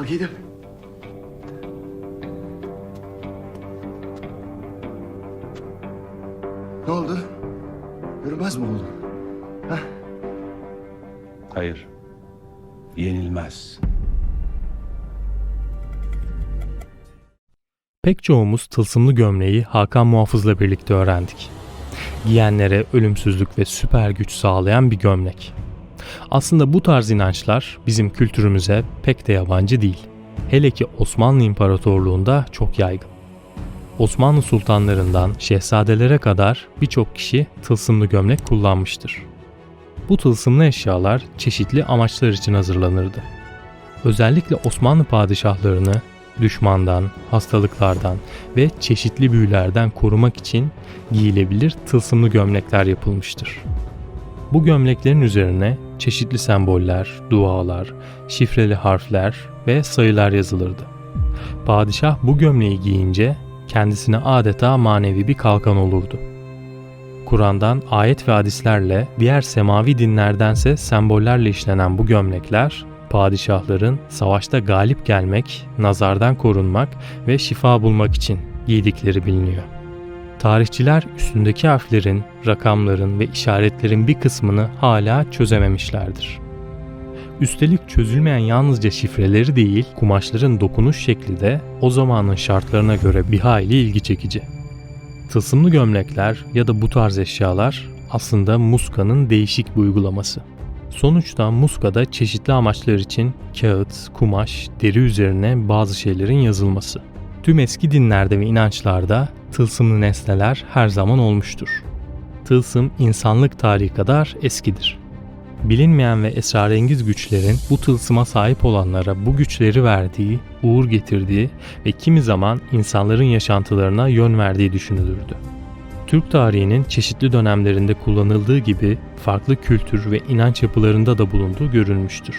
Al giydim. Ne oldu? Yürümez mi oldu? Hayır. Yenilmez. Pek çoğumuz tılsımlı gömleği Hakan Muhafız'la birlikte öğrendik. Giyenlere ölümsüzlük ve süper güç sağlayan bir gömlek. Aslında bu tarz inançlar bizim kültürümüze pek de yabancı değil. Hele ki Osmanlı İmparatorluğu'nda çok yaygın. Osmanlı sultanlarından şehzadelere kadar birçok kişi tılsımlı gömlek kullanmıştır. Bu tılsımlı eşyalar çeşitli amaçlar için hazırlanırdı. Özellikle Osmanlı padişahlarını düşmandan, hastalıklardan ve çeşitli büyülerden korumak için giyilebilir tılsımlı gömlekler yapılmıştır. Bu gömleklerin üzerine çeşitli semboller, dualar, şifreli harfler ve sayılar yazılırdı. Padişah bu gömleği giyince kendisine adeta manevi bir kalkan olurdu. Kur'an'dan ayet ve hadislerle diğer semavi dinlerdense sembollerle işlenen bu gömlekler padişahların savaşta galip gelmek, nazardan korunmak ve şifa bulmak için giydikleri biliniyor. Tarihçiler üstündeki harflerin, rakamların ve işaretlerin bir kısmını hala çözememişlerdir. Üstelik çözülmeyen yalnızca şifreleri değil, kumaşların dokunuş şekli de o zamanın şartlarına göre bir hayli ilgi çekici. Tılsımlı gömlekler ya da bu tarz eşyalar aslında muskanın değişik bir uygulaması. Sonuçta muskada çeşitli amaçlar için kağıt, kumaş, deri üzerine bazı şeylerin yazılması. Tüm eski dinlerde ve inançlarda tılsımlı nesneler her zaman olmuştur. Tılsım insanlık tarihi kadar eskidir. Bilinmeyen ve esrarengiz güçlerin bu tılsıma sahip olanlara bu güçleri verdiği, uğur getirdiği ve kimi zaman insanların yaşantılarına yön verdiği düşünülürdü. Türk tarihinin çeşitli dönemlerinde kullanıldığı gibi farklı kültür ve inanç yapılarında da bulunduğu görülmüştür.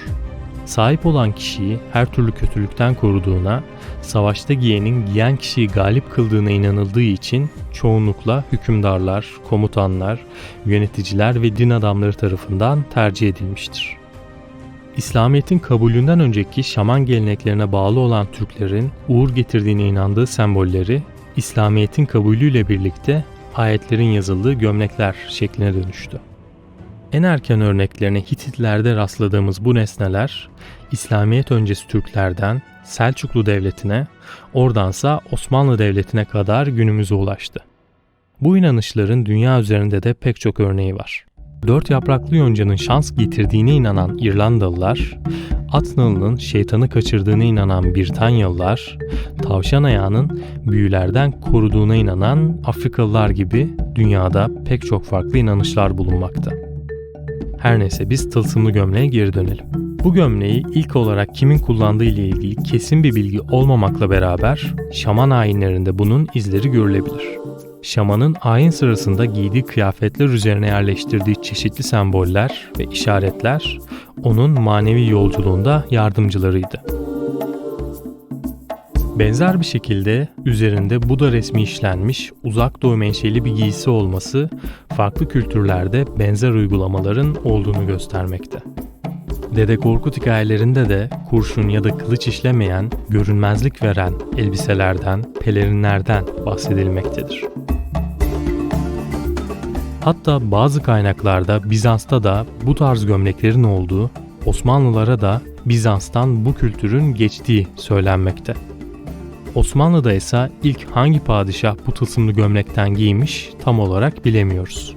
Sahip olan kişiyi her türlü kötülükten koruduğuna, savaşta giyenin giyen kişiyi galip kıldığına inanıldığı için çoğunlukla hükümdarlar, komutanlar, yöneticiler ve din adamları tarafından tercih edilmiştir. İslamiyet'in kabulünden önceki şaman geleneklerine bağlı olan Türklerin uğur getirdiğine inandığı sembolleri İslamiyet'in kabulüyle birlikte ayetlerin yazıldığı gömlekler şekline dönüştü. En erken örneklerine Hititlerde rastladığımız bu nesneler İslamiyet öncesi Türklerden Selçuklu Devleti'ne, oradansa Osmanlı Devleti'ne kadar günümüze ulaştı. Bu inanışların dünya üzerinde de pek çok örneği var. Dört yapraklı yoncanın şans getirdiğine inanan İrlandalılar, at nalının şeytanı kaçırdığına inanan Britanyalılar, tavşan ayağının büyülerden koruduğuna inanan Afrikalılar gibi dünyada pek çok farklı inanışlar bulunmakta. Her neyse biz tılsımlı gömleğe geri dönelim. Bu gömleği ilk olarak kimin kullandığı ile ilgili kesin bir bilgi olmamakla beraber şaman ayinlerinde bunun izleri görülebilir. Şamanın ayin sırasında giydiği kıyafetler üzerine yerleştirdiği çeşitli semboller ve işaretler onun manevi yolculuğunda yardımcılarıydı. Benzer bir şekilde üzerinde Buda resmi işlenmiş uzak doğu menşeli bir giysi olması farklı kültürlerde benzer uygulamaların olduğunu göstermekte. Dede Korkut hikayelerinde de kurşun ya da kılıç işlemeyen, görünmezlik veren elbiselerden, pelerinlerden bahsedilmektedir. Hatta bazı kaynaklarda Bizans'ta da bu tarz gömleklerin olduğu, Osmanlılara da Bizans'tan bu kültürün geçtiği söylenmekte. Osmanlı'da ise ilk hangi padişah bu tılsımlı gömlekten giymiş tam olarak bilemiyoruz.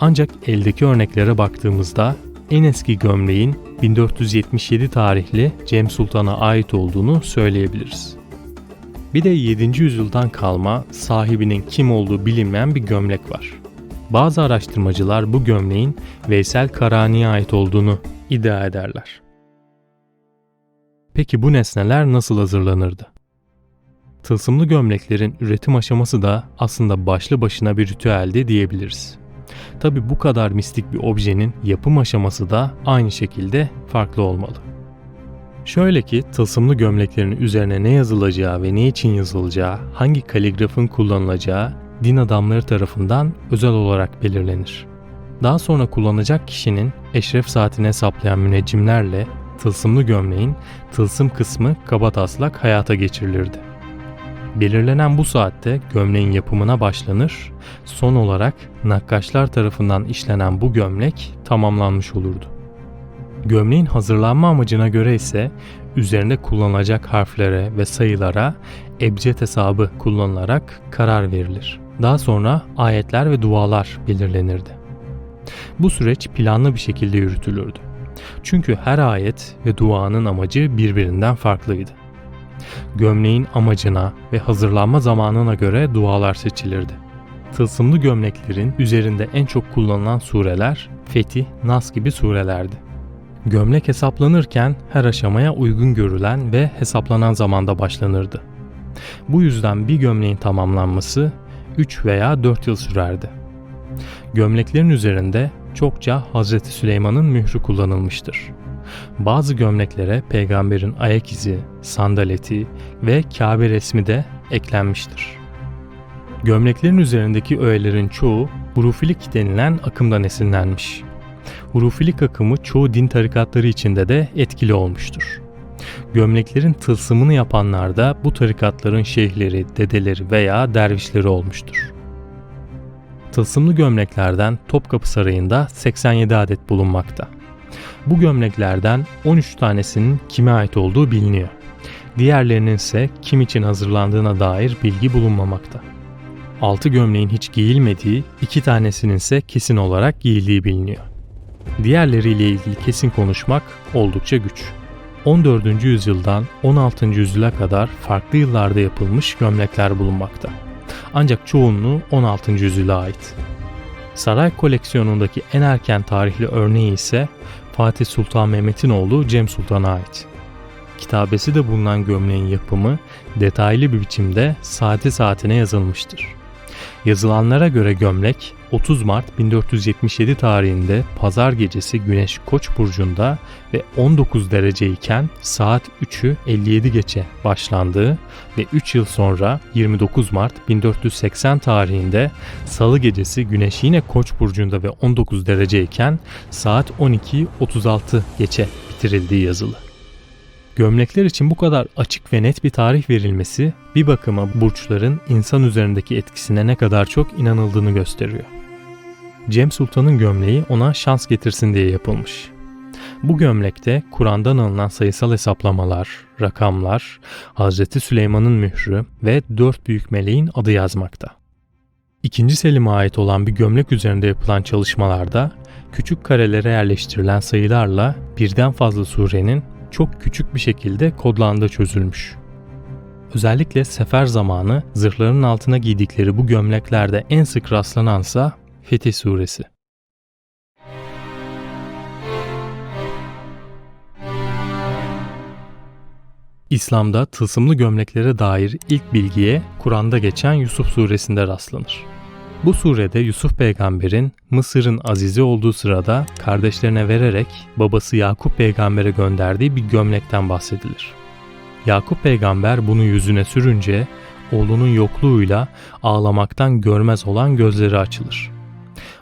Ancak eldeki örneklere baktığımızda en eski gömleğin 1477 tarihli Cem Sultan'a ait olduğunu söyleyebiliriz. Bir de 7. yüzyıldan kalma sahibinin kim olduğu bilinmeyen bir gömlek var. Bazı araştırmacılar bu gömleğin Veysel Karani'ye ait olduğunu iddia ederler. Peki bu nesneler nasıl hazırlanırdı? Tılsımlı gömleklerin üretim aşaması da aslında başlı başına bir ritüeldi diyebiliriz. Tabi bu kadar mistik bir objenin yapım aşaması da aynı şekilde farklı olmalı. Şöyle ki tılsımlı gömleklerin üzerine ne yazılacağı ve ne için yazılacağı, hangi kaligrafın kullanılacağı din adamları tarafından özel olarak belirlenir. Daha sonra kullanacak kişinin eşref saatini hesaplayan müneccimlerle tılsımlı gömleğin tılsım kısmı kabataslak hayata geçirilirdi. Belirlenen bu saatte gömleğin yapımına başlanır, son olarak nakkaşlar tarafından işlenen bu gömlek tamamlanmış olurdu. Gömleğin hazırlanma amacına göre ise üzerinde kullanılacak harflere ve sayılara ebced hesabı kullanılarak karar verilir. Daha sonra ayetler ve dualar belirlenirdi. Bu süreç planlı bir şekilde yürütülürdü. Çünkü her ayet ve duanın amacı birbirinden farklıydı. Gömleğin amacına ve hazırlanma zamanına göre dualar seçilirdi. Tılsımlı gömleklerin üzerinde en çok kullanılan sureler Fetih, Nas gibi surelerdi. Gömlek hesaplanırken her aşamaya uygun görülen ve hesaplanan zamanda başlanırdı. Bu yüzden bir gömleğin tamamlanması 3 veya 4 yıl sürerdi. Gömleklerin üzerinde çokça Hz. Süleyman'ın mührü kullanılmıştır. Bazı gömleklere peygamberin ayak izi, sandaleti ve Kabe resmi de eklenmiştir. Gömleklerin üzerindeki öğelerin çoğu hurufilik denilen akımdan esinlenmiş. Hurufilik akımı çoğu din tarikatları içinde de etkili olmuştur. Gömleklerin tılsımını yapanlar da bu tarikatların şeyhleri, dedeleri veya dervişleri olmuştur. Tılsımlı gömleklerden Topkapı Sarayı'nda 87 adet bulunmakta. Bu gömleklerden 13 tanesinin kime ait olduğu biliniyor. Diğerlerinin ise kim için hazırlandığına dair bilgi bulunmamakta. 6 gömleğin hiç giyilmediği, 2 tanesinin ise kesin olarak giyildiği biliniyor. Diğerleriyle ilgili kesin konuşmak oldukça güç. 14. yüzyıldan 16. yüzyıla kadar farklı yıllarda yapılmış gömlekler bulunmakta. Ancak çoğunluğu 16. yüzyıla ait. Saray koleksiyonundaki en erken tarihli örneği ise Fatih Sultan Mehmet'in oğlu Cem Sultan'a ait. Kitabesi de bulunan gömleğin yapımı detaylı bir biçimde saati saatine yazılmıştır. Yazılanlara göre gömlek 30 Mart 1477 tarihinde pazar gecesi Güneş Koç burcunda ve 19 derece iken saat 3'ü 57 geçe başlandığı ve 3 yıl sonra 29 Mart 1480 tarihinde Salı gecesi Güneş yine Koç burcunda ve 19 derece iken saat 12'yi 36 geçe bitirildiği yazılı. Gömlekler için bu kadar açık ve net bir tarih verilmesi bir bakıma burçların insan üzerindeki etkisine ne kadar çok inanıldığını gösteriyor. Cem Sultan'ın gömleği ona şans getirsin diye yapılmış. Bu gömlekte Kur'an'dan alınan sayısal hesaplamalar, rakamlar, Hz. Süleyman'ın mührü ve dört büyük meleğin adı yazmakta. İkinci Selim'e ait olan bir gömlek üzerinde yapılan çalışmalarda küçük karelere yerleştirilen sayılarla birden fazla surenin çok küçük bir şekilde kodlandığı çözülmüş. Özellikle sefer zamanı zırhların altına giydikleri bu gömleklerde en sık rastlanansa Fetih Suresi. İslam'da tılsımlı gömleklere dair ilk bilgiye Kur'an'da geçen Yusuf suresinde rastlanır. Bu surede Yusuf peygamberin Mısır'ın azizi olduğu sırada kardeşlerine vererek babası Yakup peygambere gönderdiği bir gömlekten bahsedilir. Yakup peygamber bunu yüzüne sürünce oğlunun yokluğuyla ağlamaktan görmez olan gözleri açılır.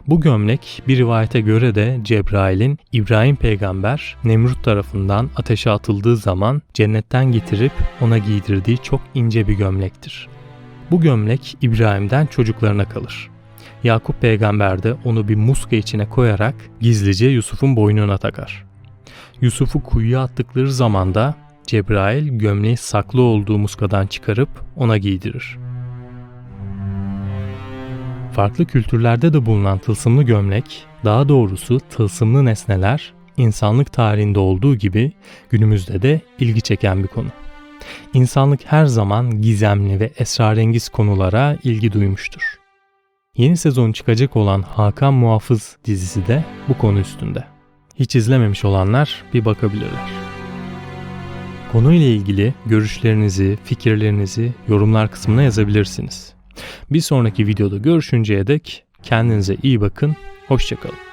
Bu gömlek bir rivayete göre de Cebrail'in İbrahim peygamber Nemrut tarafından ateşe atıldığı zaman cennetten getirip ona giydirdiği çok ince bir gömlektir. Bu gömlek İbrahim'den çocuklarına kalır. Yakup peygamber de onu bir muska içine koyarak gizlice Yusuf'un boynuna takar. Yusuf'u kuyuya attıkları zaman da Cebrail gömleği saklı olduğu muskadan çıkarıp ona giydirir. Farklı kültürlerde de bulunan tılsımlı gömlek, daha doğrusu tılsımlı nesneler insanlık tarihinde olduğu gibi günümüzde de ilgi çeken bir konu. İnsanlık her zaman gizemli ve esrarengiz konulara ilgi duymuştur. Yeni sezon çıkacak olan Hakan Muhafız dizisi de bu konu üstünde. Hiç izlememiş olanlar bir bakabilirler. Konuyla ilgili görüşlerinizi, fikirlerinizi yorumlar kısmına yazabilirsiniz. Bir sonraki videoda görüşünceye dek kendinize iyi bakın, hoşçakalın.